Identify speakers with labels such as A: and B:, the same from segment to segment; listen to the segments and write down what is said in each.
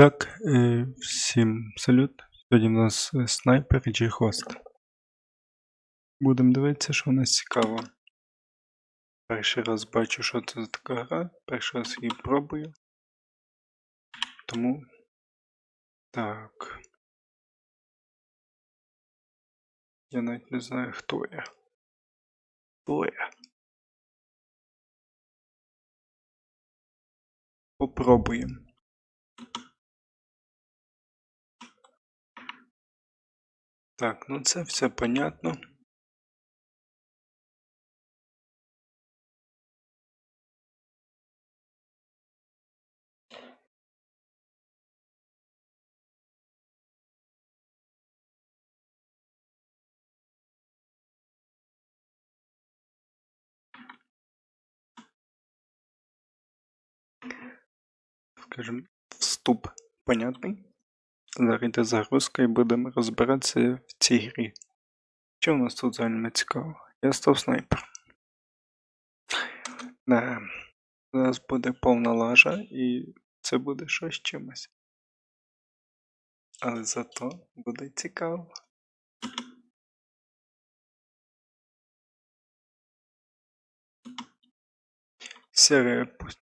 A: Так, е, всім салют. Сьогодні в нас е, снайпер G-Host. Будемо дивитися, що в нас цікаво. Перший раз бачу, що це за така гра, перший раз її пробую. Тому. Так. Я навіть не знаю, хто я. Хто я? Попробуємо. Так, ну це все понятно. Скажем, вступ понятний. Зараз йде загрузка і будемо розбиратися в цій грі. Що у нас тут взагалі цікаво? Я став снайпер. Да. Зараз буде повна лажа і це буде щось чимось. Але зато буде цікаво. Серія пусть.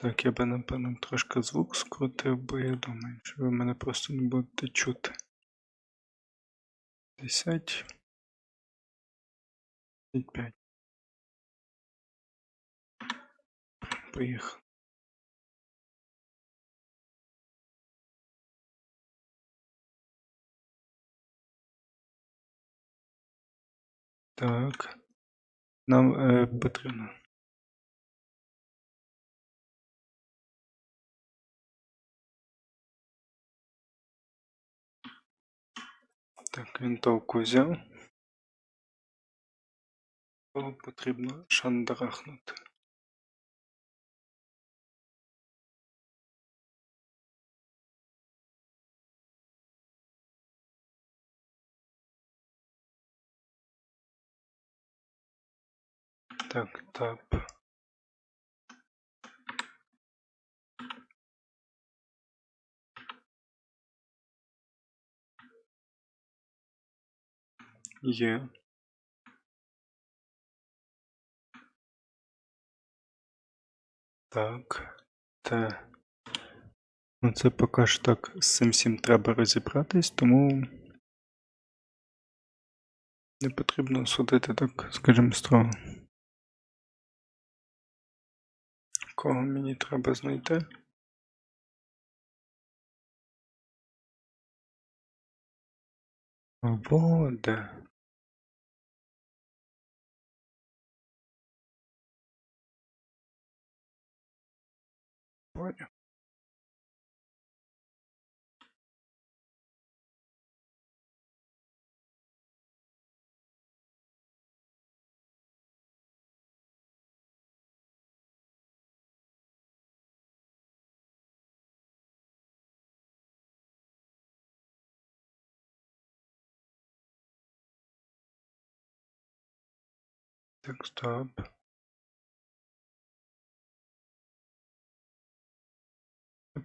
A: Так, я би напевно трошки звук скрутив, бо я думаю, що ви мене просто не будете чути. 10. 5. Поїхали. Так. Нам е, потрібно. Так, винтовку взяв. То потрібно шандарахнути. Так, тап. Є. Так. Те. Ну це поки що так з цим всім треба розібратись, тому не потрібно судити так, скажімо, строго. Кого мені треба знайти? Вода. for it.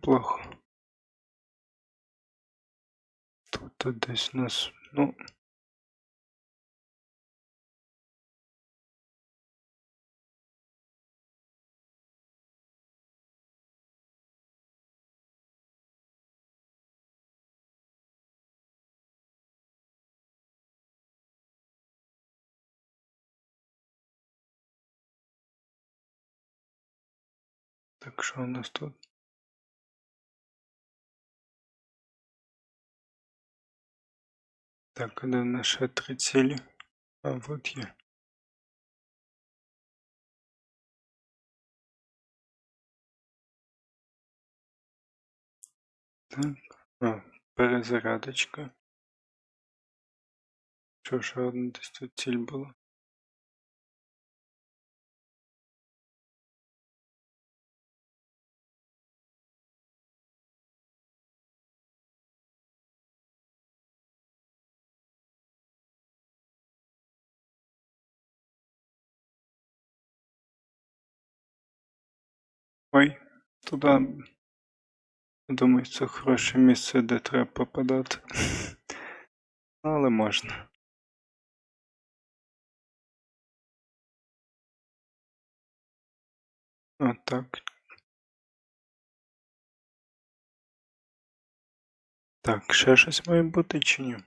A: Неплохо. Тут десь нас, ну. Так що у нас тут? Так, де наші три цілі? А вот є. Так, а, перезарядочка. Що ще одна десь тут ціль була? Ой, туда Думаю, це хороше місце, де треба попадати. Але можна. Отак. Так, ще щось має бути чи ні?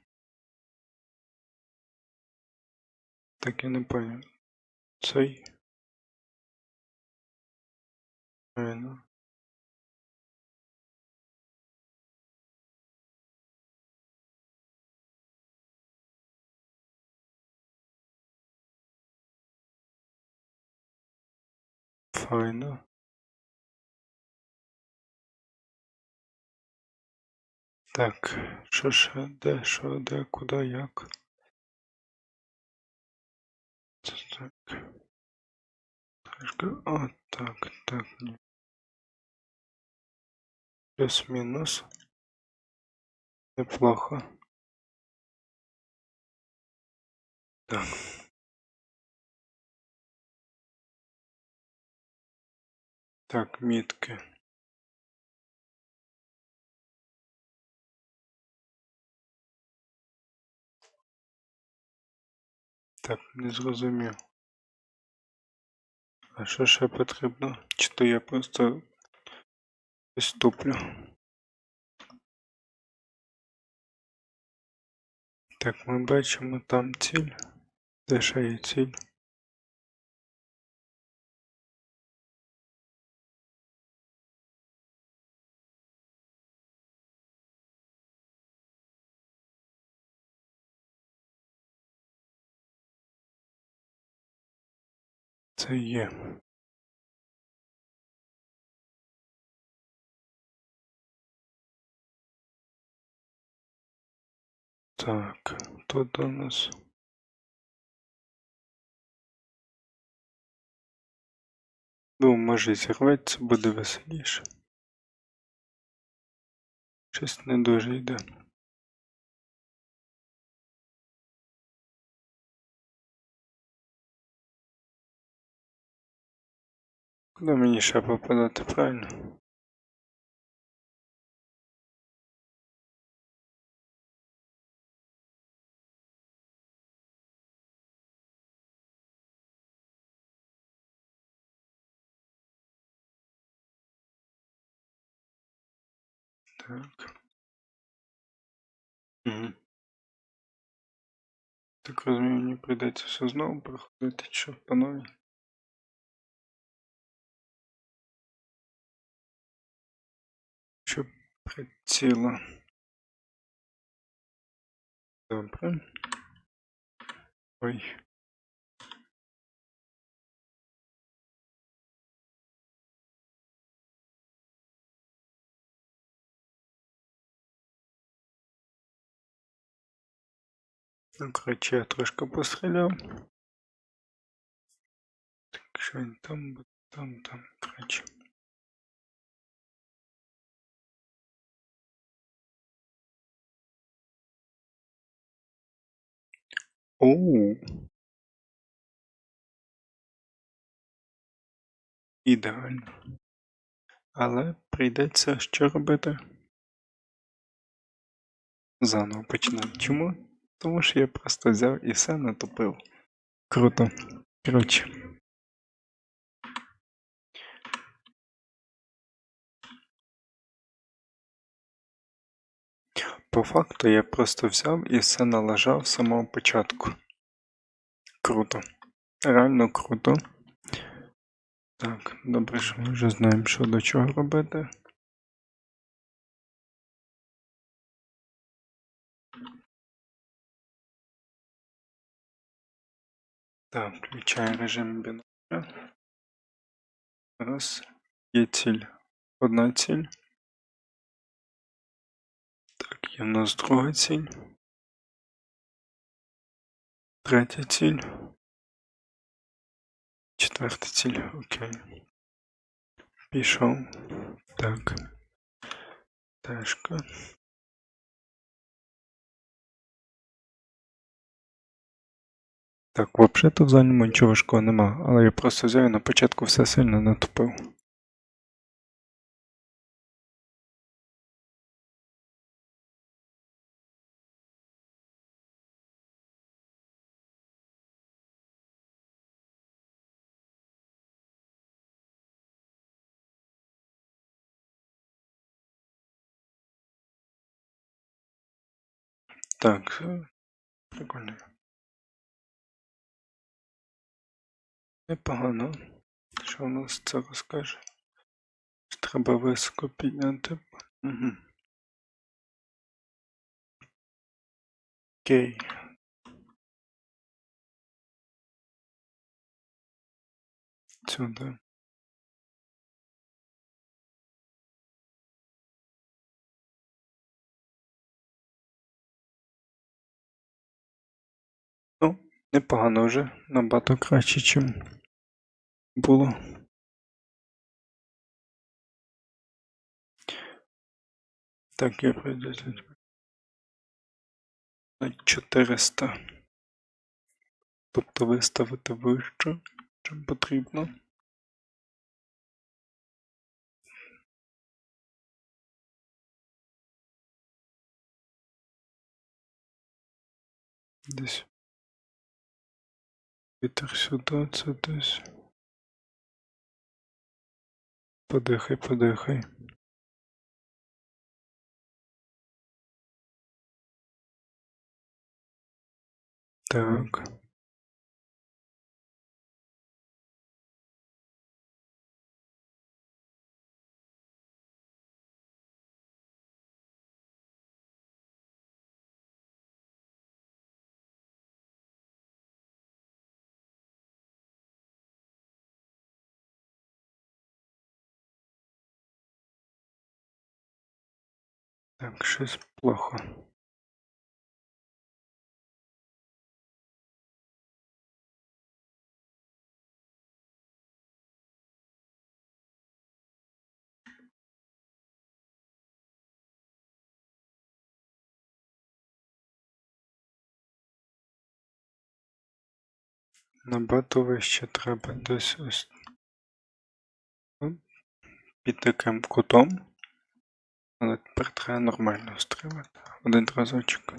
A: Так я не понял. Цей. Правильно. Файно. Так, що ще, де, що, де, куди, як? Так. Трошки, о, так, так, ні. Плюс-мінус. Неплохо. Так. Так, мітки. Так, не зрозумів. А що ще потрібно? Чи то я просто виступлю? Так, ми бачимо там ціль. Де ще є ціль? Це є. Так, тут у нас. Ну, може зірветься, буде веселіше. Щось не дуже йде. Куди мені ще попадати, правильно? Так. Угу. Так розумію, мені прийдеться все знову проходити, що по новій. Щоб приціла. Добре. Ой. Ну, коротше, я трошки постріляв. Так, що він там буде, там, там, коротше. Оу. Ідеально. Але прийдеться що робити? Заново починати. Чому? Тому що я просто взяв і все натопив. Круто. Коротше. По факту я просто взяв і все налажав з самого початку. Круто. Реально круто. Так, добре, що ми вже знаємо, що до чого робити. Так, включаю режим бінокля. Раз. Є ціль. Одна ціль. Є в нас друга ціль. Третя ціль. Четверта ціль. Окей. Пішов. Так. Тежка. Так, взагалі-то в зальному нічого важкого нема, але я просто взяв і на початку все сильно натупив. Так, е, прикольно. Непогано. Що у нас це розкаже? Треба високо підняти. Угу. Окей. Сюди. Непогано вже, набагато краще, ніж було. Так, я пройду на 400. Тобто виставити вище, чим потрібно. Десь. Вітер сюди, це десь. Подихай, подихай. Так. Так, щось плохо. Набагато вище треба десь ось ну, під таким кутом. Але тепер треба нормально стримати. Один разочок.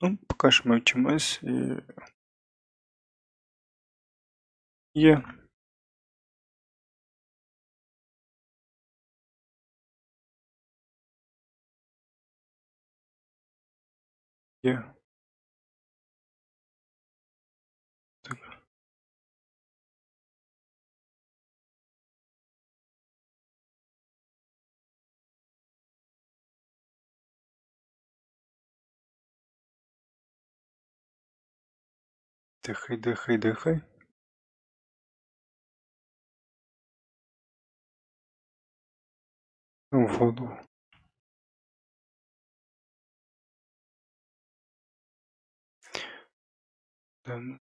A: Ну, поки що ми вчимось і. Є. Є. Дихай, дихай, дихай. Ну, в воду. Да, ну,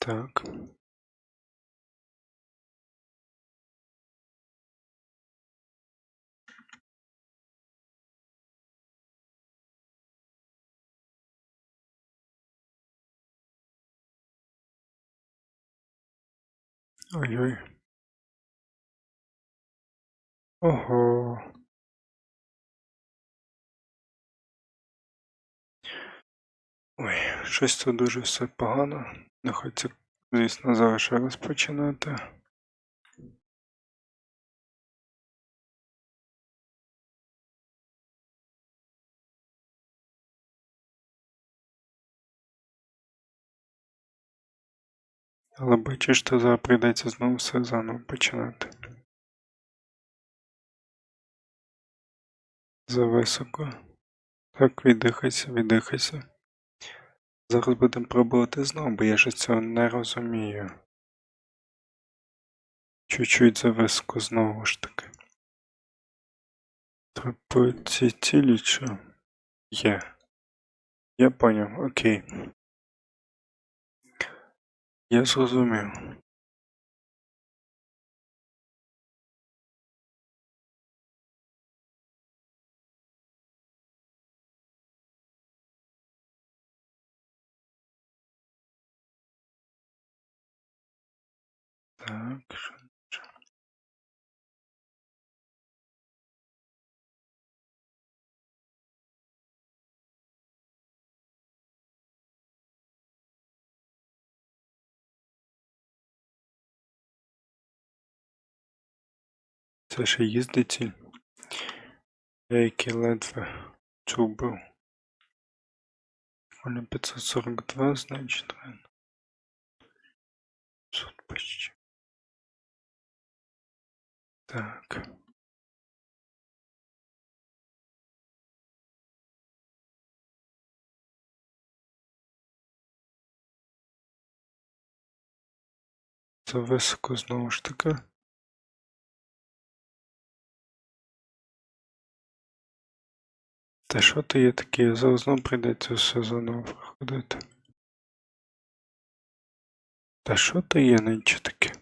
A: Так. Ой-ой. Ого. Ой, щось тут дуже все погано. Не хочеться, звісно, зараз ще розпочинати. Але бачиш, то зараз прийдеться знову все заново починати. Зависоко. Так, віддихайся, віддихайся. Зараз будемо пробувати знову, бо я ж цього не розумію. Чуть-чуть зависку знову ж таки. Треба ці цілі що? Є. Я поняв, окей. Я зрозумів. Це ще їздить ці, який ледве чубив. Оля 542, значит, наверное. Суд почти. Так. Це високо знову ж таки. Та що ти є таке? Зараз знову прийдеться все заново проходити. Та що ти є нинче таке?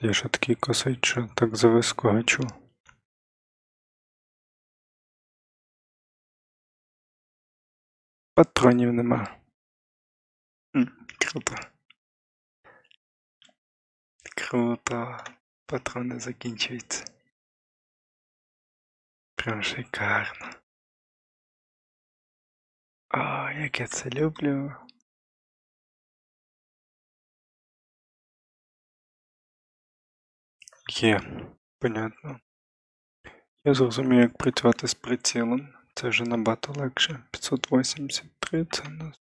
A: Я ще такий косий, що так зависку гачу. Патронів нема. Круто. Круто. Патрони закінчуються. Прям шикарно. О, як я це люблю. Є, понятно. Я зрозумів, як працювати з прицілом. Це вже набагато легше. 583 це у нас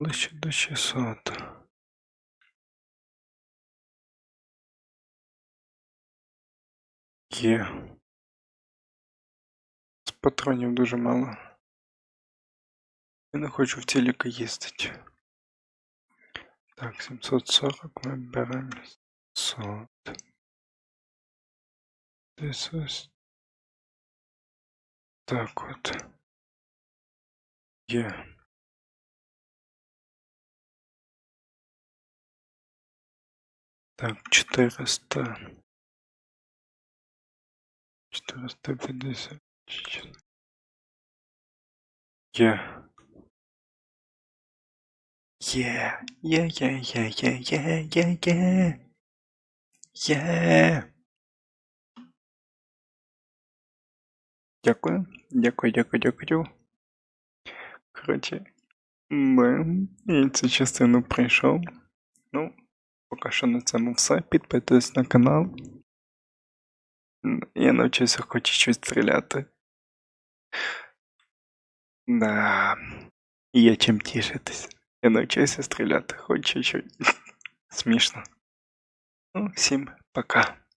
A: ближче до 600. Є. З патронів дуже мало. Я не хочу в тіліка їздити. Так, 740 ми беремо 700. Десь ось. Так от. Є. Так, 400. 450. Є. Є. Є, є, є, є, є, є, є. Є. Дякую. Дякую, дякую, дякую. Коротше, ми і цю частину прийшов. Ну, поки що на цьому все. Підписуйтесь на канал. М, Я навчився хоч щось стріляти. Да. Є чим тішитись. Я навчився стріляти, хоч чуть-чуть. Смішно. Ну, всім пока.